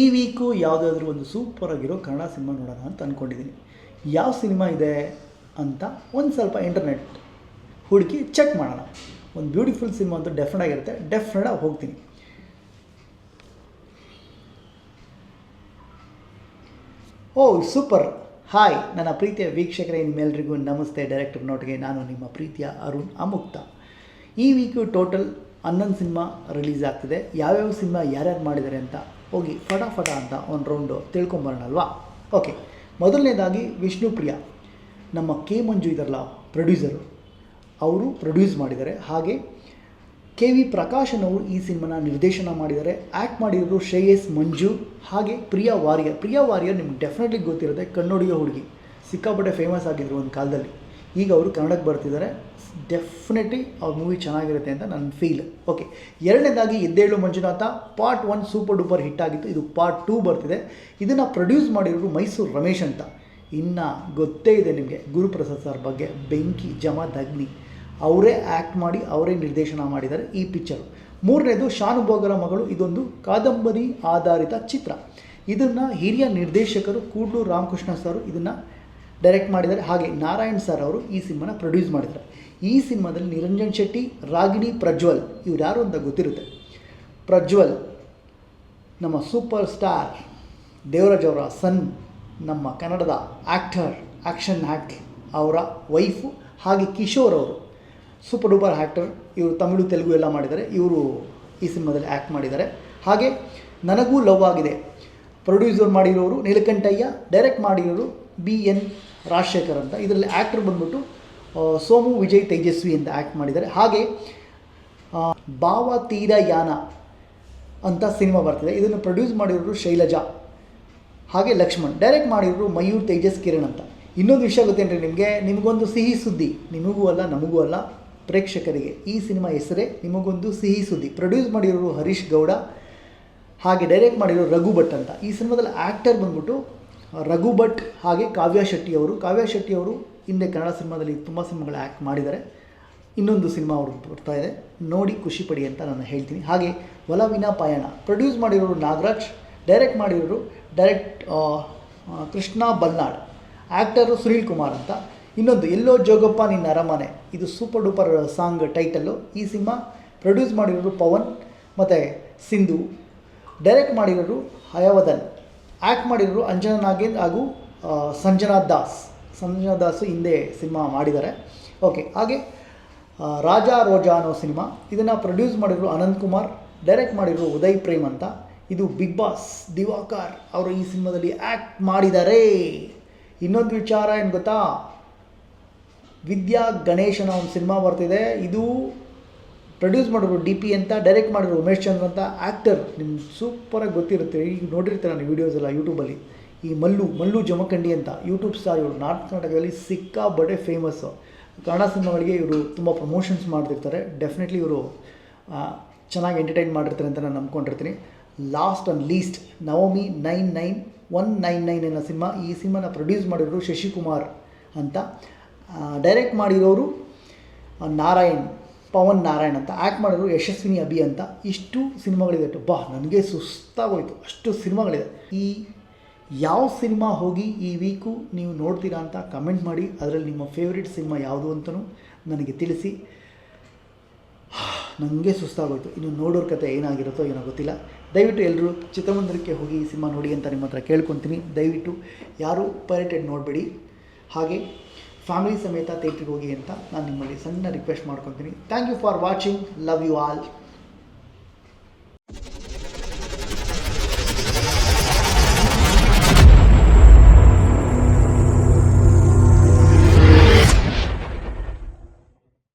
ಈ ವೀಕು ಯಾವುದಾದ್ರೂ ಒಂದು ಸೂಪರ್ ಆಗಿರೋ ಕನ್ನಡ ಸಿನಿಮಾ ನೋಡೋಣ ಅಂತ ಅಂದ್ಕೊಂಡಿದ್ದೀನಿ ಯಾವ ಸಿನಿಮಾ ಇದೆ ಅಂತ ಒಂದು ಸ್ವಲ್ಪ ಇಂಟರ್ನೆಟ್ ಹುಡುಕಿ ಚೆಕ್ ಮಾಡೋಣ. ಒಂದು ಬ್ಯೂಟಿಫುಲ್ ಸಿನಿಮಾ ಅಂತೂ ಡೆಫ್ರೆಂಟ್ ಆಗಿರುತ್ತೆ. ಡೆಫ್ರೆಂಟಾಗಿ ಹೋಗ್ತೀನಿ. ಓ ಸೂಪರ್ ಹಾಯ್ ನನ್ನ ಪ್ರೀತಿಯ ವೀಕ್ಷಕರೇ ನಿಮ್ಮೆಲ್ಲರಿಗೂ ನಮಸ್ತೆ. ಡೈರೆಕ್ಟರ್ ನೋಟ್ಗೆ ನಾನು ನಿಮ್ಮ ಪ್ರೀತಿಯ ಅರುಣ್ ಅಮುಕ್ತ. ಈ ವೀಕು ಟೋಟಲ್ ಹನ್ನೊಂದು ಸಿನಿಮಾ ರಿಲೀಸ್ ಆಗ್ತಿದೆ. ಯಾವ್ಯಾವ ಸಿನಿಮಾ ಯಾರ್ಯಾರು ಮಾಡಿದ್ದಾರೆ ಅಂತ ಹೋಗಿ ಫಟಾಫಟ ಅಂತ ಒಂದು ರೌಂಡು ತಿಳ್ಕೊಂಬರೋಣಲ್ವಾ ಓಕೆ ಮೊದಲನೇದಾಗಿ ವಿಷ್ಣುಪ್ರಿಯ ನಮ್ಮ ಕೆ ಮಂಜು ಇದಾರಲ್ಲ ಪ್ರೊಡ್ಯೂಸರು ಅವರು ಪ್ರೊಡ್ಯೂಸ್ ಮಾಡಿದ್ದಾರೆ. ಹಾಗೆ ಕೆ ವಿ ಪ್ರಕಾಶನ್ ಅವರು ಈ ಸಿನಿಮಾನ ನಿರ್ದೇಶನ ಮಾಡಿದ್ದಾರೆ. ಆ್ಯಕ್ಟ್ ಮಾಡಿರೋರು ಶ್ರೇಯಸ್ ಮಂಜು, ಹಾಗೆ ಪ್ರಿಯಾ ವಾರಿಯರ್. ಪ್ರಿಯಾ ವಾರಿಯರ್ ನಿಮ್ಗೆ ಡೆಫಿನೆಟ್ಲಿ ಗೊತ್ತಿರುತ್ತೆ, ಕನ್ನಡಿಯ ಹುಡುಗಿ. ಸಿಕ್ಕಾಪಟ್ಟೆ ಫೇಮಸ್ ಆಗಿದ್ರು ಒಂದು ಕಾಲದಲ್ಲಿ. ಈಗ ಅವರು ಕನ್ನಡಕ್ಕೆ ಬರ್ತಿದ್ದಾರೆ. ಡೆಫಿನೆಟ್ಲಿ ಅವ್ರ ಮೂವಿ ಚೆನ್ನಾಗಿರುತ್ತೆ ಅಂತ ನನ್ನ ಫೀಲ್ ಓಕೆ ಎರಡನೇದಾಗಿ Eddelu Manjunatha part one super duper hit ಆಗಿತ್ತು. ಇದು ಪಾರ್ಟ್ ಟೂ ಬರ್ತಿದೆ. ಇದನ್ನು ಪ್ರೊಡ್ಯೂಸ್ ಮಾಡಿರೋರು ಮೈಸೂರು ರಮೇಶ್ ಅಂತ. ಇನ್ನು ಗೊತ್ತೇ ಇದೆ ನಿಮಗೆ ಗುರುಪ್ರಸಾದ್ ಸರ್ ಬಗ್ಗೆ. ಬೆಂಕಿ ಜಮಾತ್ ಅಗ್ನಿ ಅವರೇ ಆ್ಯಕ್ಟ್ ಮಾಡಿ, ಅವರೇ ನಿರ್ದೇಶನ ಮಾಡಿದ್ದಾರೆ ಈ ಪಿಕ್ಚರು ಮೂರನೇದು ಶಾನುಭೋಗರ ಮಗಳು. ಇದೊಂದು ಕಾದಂಬರಿ ಆಧಾರಿತ ಚಿತ್ರ. ಇದನ್ನು ಹಿರಿಯ ನಿರ್ದೇಶಕರು ಕೂಡ್ಲು ರಾಮಕೃಷ್ಣ ಸರ್ ಇದನ್ನು ಡೈರೆಕ್ಟ್ ಮಾಡಿದ್ದಾರೆ. ಹಾಗೆ ನಾರಾಯಣ್ ಸರ್ ಅವರು ಈ ಸಿನಿಮಾನ ಪ್ರೊಡ್ಯೂಸ್ ಮಾಡಿದ್ದಾರೆ. ಈ ಸಿನಿಮಾದಲ್ಲಿ ನಿರಂಜನ್ ಶೆಟ್ಟಿ, ರಾಗಿಣಿ, ಪ್ರಜ್ವಲ್ ಇವ್ರು ಯಾರು ಅಂತ ಗೊತ್ತಿರುತ್ತೆ. ಪ್ರಜ್ವಲ್ ನಮ್ಮ ಸೂಪರ್ ಸ್ಟಾರ್ ದೇವರಾಜ್ ಅವರ ಸನ್ ನಮ್ಮ ಕನ್ನಡದ ಆ್ಯಕ್ಟರ್ ಆ್ಯಕ್ಷನ್ ಆ್ಯಕ್ಟ್ ಅವರ ವೈಫು ಹಾಗೆ ಕಿಶೋರ್ ಅವರು ಸೂಪರ್ ಡೂಪರ್ ಆ್ಯಕ್ಟರ್ ಇವರು ತಮಿಳು, ತೆಲುಗು ಎಲ್ಲ ಮಾಡಿದ್ದಾರೆ. ಇವರು ಈ ಸಿನಿಮಾದಲ್ಲಿ ಆ್ಯಕ್ಟ್ ಮಾಡಿದ್ದಾರೆ. ಹಾಗೆ ನನಗೂ ಲವ್ ಆಗಿದೆ. ಪ್ರೊಡ್ಯೂಸರ್ ಮಾಡಿರೋರು ನೀಲಕಂಠಯ್ಯ ಡೈರೆಕ್ಟ್ ಮಾಡಿರೋರು ಬಿ ಎನ್ ರಾಜಶೇಖರ್ ಅಂತ. ಇದರಲ್ಲಿ ಆ್ಯಕ್ಟರ್ ಬಂದ್ಬಿಟ್ಟು ಸೋಮು ವಿಜಯ್ ತೇಜಸ್ವಿ ಅಂತ ಆ್ಯಕ್ಟ್ ಮಾಡಿದ್ದಾರೆ. ಹಾಗೆ ಭಾವ ತೀರ ಯಾನ ಅಂತ ಸಿನಿಮಾ ಬರ್ತಿದೆ. ಇದನ್ನು ಪ್ರೊಡ್ಯೂಸ್ ಮಾಡಿರೋರು ಶೈಲಜಾ, ಹಾಗೆ ಲಕ್ಷ್ಮಣ್. ಡೈರೆಕ್ಟ್ ಮಾಡಿರೋರು ಮಯೂರ್ ತೇಜಸ್ ಕಿರಣ್ ಅಂತ. ಇನ್ನೊಂದು ವಿಷಯ ಗೊತ್ತೇನ್ರಿ ನಿಮಗೆ? ನಿಮಗೊಂದು ಸಿಹಿ ಸುದ್ದಿ. ನಿಮಗೂ ಅಲ್ಲ, ನಮಗೂ ಅಲ್ಲ. ಪ್ರೇಕ್ಷಕರಿಗೆ ಈ ಸಿನಿಮಾ ಹೆಸರೇ, ನಿಮಗೊಂದು ಸಿಹಿ ಸುದ್ದಿ. ಪ್ರೊಡ್ಯೂಸ್ ಮಾಡಿರೋರು ಹರೀಶ್ ಗೌಡ, ಹಾಗೆ ಡೈರೆಕ್ಟ್ ಮಾಡಿರೋ ರಘು ಭಟ್ ಅಂತ. ಈ ಸಿನಿಮಾದಲ್ಲಿ ಆ್ಯಕ್ಟರ್ ಬಂದ್ಬಿಟ್ಟು ರಘು ಭಟ್ ಹಾಗೆ ಕಾವ್ಯ ಶೆಟ್ಟಿಯವರು ಕಾವ್ಯ ಶೆಟ್ಟಿಯವರು ಹಿಂದೆ ಕನ್ನಡ ಸಿನಿಮಾದಲ್ಲಿ ತುಂಬ ಸಿನಿಮಾಗಳು ಆ್ಯಕ್ಟ್ ಮಾಡಿದ್ದಾರೆ. ಇನ್ನೊಂದು ಸಿನಿಮಾ ಅವರು ಬರ್ತಾ ಇದೆ. ನೋಡಿ ಖುಷಿ ಪಡಿ ಅಂತ ನಾನು ಹೇಳ್ತೀನಿ. ಹಾಗೆ ಒಲವಿನ ಪಯಣ. ಪ್ರೊಡ್ಯೂಸ್ ಮಾಡಿರೋರು ನಾಗರಾಜ್, ಡೈರೆಕ್ಟ್ ಮಾಡಿರೋರು ಡೈರೆಕ್ಟ್ ಕೃಷ್ಣ ಬಲ್ನಾಡ್ ಆ್ಯಕ್ಟರು ಸುನೀಲ್ ಕುಮಾರ್ ಅಂತ. ಇನ್ನೊಂದು ಎಲ್ಲೋ ಜೋಗಪ್ಪ ನಿನ್ನ ಅರಮನೆ. ಇದು ಸೂಪರ್ ಡೂಪರ್ ಸಾಂಗ್ ಟೈಟಲ್ಲು. ಈ ಸಿನಿಮಾ ಪ್ರೊಡ್ಯೂಸ್ ಮಾಡಿರೋರು ಪವನ್, ಮತ್ತು ಸಿಂಧು. ಡೈರೆಕ್ಟ್ ಮಾಡಿರೋರು ಹಯವದನ್. ಆ್ಯಕ್ಟ್ ಮಾಡಿರೋರು ಅಂಜನಾ ನಾಗೇಂದ್ರ ಹಾಗೂ ಸಂಜನಾ ದಾಸ್. ಸಂಜನಾ ದಾಸ್ ಹಿಂದೆ ಸಿನಿಮಾ ಮಾಡಿದ್ದಾರೆ. ಓಕೆ, ಹಾಗೆ ರಾಜಾ ರಾಜ ರೋಜಾ ಅನ್ನೋ ಸಿನಿಮಾ. ಇದನ್ನು ಪ್ರೊಡ್ಯೂಸ್ ಮಾಡಿರೋ ಅನಂತ್ ಕುಮಾರ್, ಡೈರೆಕ್ಟ್ ಮಾಡಿರೋ ಉದಯ್ ಪ್ರೇಮ್ ಅಂತ. ಇದು ಬಿಗ್ ಬಾಸ್ ದಿವಾಕರ್ ಅವರು ಈ ಸಿನಿಮಾದಲ್ಲಿ ಆ್ಯಕ್ಟ್ ಮಾಡಿದ್ದಾರೆ. ಇನ್ನೊಂದು ವಿಚಾರ ಏನು ಗೊತ್ತಾ? ವಿದ್ಯಾ ಗಣೇಶನ ಒಂದು ಸಿನಿಮಾ ಬರ್ತಿದೆ. ಇದು ಪ್ರೊಡ್ಯೂಸ್ ಮಾಡೋರು ಡಿ ಪಿ ಅಂತ, ಡೈರೆಕ್ಟ್ ಮಾಡಿರೋ ಉಮೇಶ್ ಚಂದ್ರ ಅಂತ ಆ್ಯಕ್ಟರ್ ನಿಮ್ಗೆ ಸೂಪರಾಗಿ ಗೊತ್ತಿರುತ್ತೆ. ಈಗ ನೋಡಿರ್ತೀರ ನಾನು ವೀಡಿಯೋಸ್ ಎಲ್ಲ ಯೂಟ್ಯೂಬಲ್ಲಿ ಈ ಮಲ್ಲು ಮಲ್ಲು ಜಮಖಂಡಿ ಅಂತ ಯೂಟ್ಯೂಬ್ ಸ್ಟಾರ್ ಇವರು ನಾರ್ತ್ ಕರ್ನಾಟಕದಲ್ಲಿ ಸಿಕ್ಕಾಬಡೆ ಫೇಮಸ್ಸು ಕನ್ನಡ ಸಿನಿಮಾಗಳಿಗೆ ಇವರು ತುಂಬ ಪ್ರಮೋಷನ್ಸ್ ಮಾಡ್ತಿರ್ತಾರೆ. ಡೆಫಿನೆಟ್ಲಿ ಇವರು ಚೆನ್ನಾಗಿ ಎಂಟರ್ಟೈನ್ ಮಾಡಿರ್ತಾರೆ ಅಂತ ನಾನು ನಂಬ್ಕೊಂಡಿರ್ತೀನಿ. Last and least Navami nine nine one nine nine ಅನ್ನೋ ಸಿನಿಮಾ. ಈ ಸಿನಿಮಾನ ಪ್ರೊಡ್ಯೂಸ್ ಮಾಡಿರೋರು ಶಶಿಕುಮಾರ್ ಅಂತ. ಡೈರೆಕ್ಟ್ ಮಾಡಿರೋರು ನಾರಾಯಣ್. ಪವನ್ ನಾರಾಯಣ್ ಅಂತ. ಆ್ಯಕ್ಟ್ ಮಾಡಿದ್ರು ಯಶಸ್ವಿನಿ ಅಭಿ ಅಂತ. ಇಷ್ಟು ಸಿನಿಮಾಗಳಿದೆ ಬಾ, ನನಗೆ ಸುಸ್ತಾಗೋಯಿತು. ಅಷ್ಟು ಸಿನಿಮಾಗಳಿದೆ. ಈ ಯಾವ ಸಿನಿಮಾ ಹೋಗಿ ಈ ವೀಕು ನೀವು ನೋಡ್ತೀರಾ ಅಂತ ಕಮೆಂಟ್ ಮಾಡಿ. ಅದರಲ್ಲಿ ನಿಮ್ಮ ಫೇವ್ರೆಟ್ ಸಿನಿಮಾ ಯಾವುದು ಅಂತಲೂ ನನಗೆ ತಿಳಿಸಿ. ನನಗೆ ಸುಸ್ತಾಗೋಯಿತು. ಇನ್ನು ನೋಡೋರ ಕತೆ ಏನಾಗಿರುತ್ತೋ ಏನೋ ಗೊತ್ತಿಲ್ಲ. ದಯವಿಟ್ಟು ಎಲ್ಲರೂ ಚಿತ್ರಮಂದಿರಕ್ಕೆ ಹೋಗಿ ಈ ಸಿನಿಮಾ ನೋಡಿ ಅಂತ ನಿಮ್ಮ ಹತ್ರ ಕೇಳ್ಕೊತೀನಿ. ದಯವಿಟ್ಟು ಯಾರೂ ಪೈರೇಟೆಡ್ ನೋಡಬೇಡಿ. ಹಾಗೆ ಫ್ಯಾಮಿಲಿ ಸಮೇತ ತೇಟಿಗೆ ಹೋಗಿ ಅಂತ ನಾನು ನಿಮ್ಮಲ್ಲಿ ಸಣ್ಣ ರಿಕ್ವೆಸ್ಟ್ ಮಾಡ್ಕೊತೀನಿ thank you for watching love you all